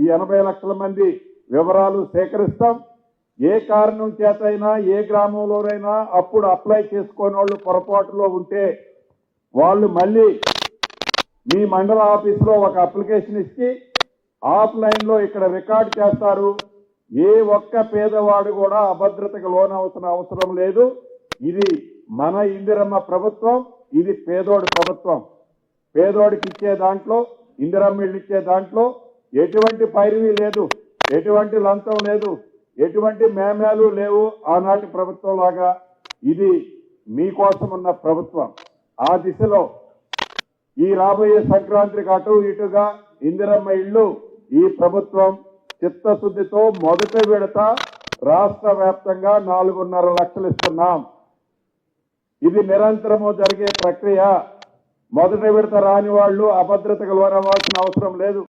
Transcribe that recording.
ఈ ఎనభై లక్షల మంది వివరాలు సేకరిస్తాం. ఏ కారణం చేతైనా ఏ గ్రామంలోనైనా అప్పుడు అప్లై చేసుకునే వాళ్ళు పొరపాటులో ఉంటే వాళ్ళు మళ్ళీ మీ మండల ఆఫీసులో ఒక అప్లికేషన్ ఇచ్చి ఆఫ్లైన్లో ఇక్కడ రికార్డ్ చేస్తారు. ఏ ఒక్క పేదవాడు కూడా అభద్రతకు లోనవలసిన అవసరం లేదు. ఇది మన ఇందిరమ్మ ప్రభుత్వం ఇది పేదోడి ప్రభుత్వం. పేదోడికి ఇచ్చే దాంట్లో ఇందిరమ్మ ఇచ్చే దాంట్లో ఎటువంటి పైరవీ లేదు ఎటువంటి లంచం లేదు ఎటువంటి మేమేలు లేవు ఆనాటి ప్రభుత్వం లాగా ఇది మీకోసం ఉన్న ప్రభుత్వం. ఆ దిశలో ఈ రాబోయే సంక్రాంతికి అటు ఇటుగా ఇందిరమ్మ ఇళ్ళు ఈ ప్రభుత్వం చిత్తశుద్ధితో మొదటి విడత రాష్ట్ర వ్యాప్తంగా నాలుగున్నర లక్షలు ఇస్తున్నాం. ఇది నిరంతరము జరిగే ప్రక్రియ. మొదటి విడత రాని వాళ్ళు అభద్రతకు లోనవ్వాల్సిన అవసరం లేదు.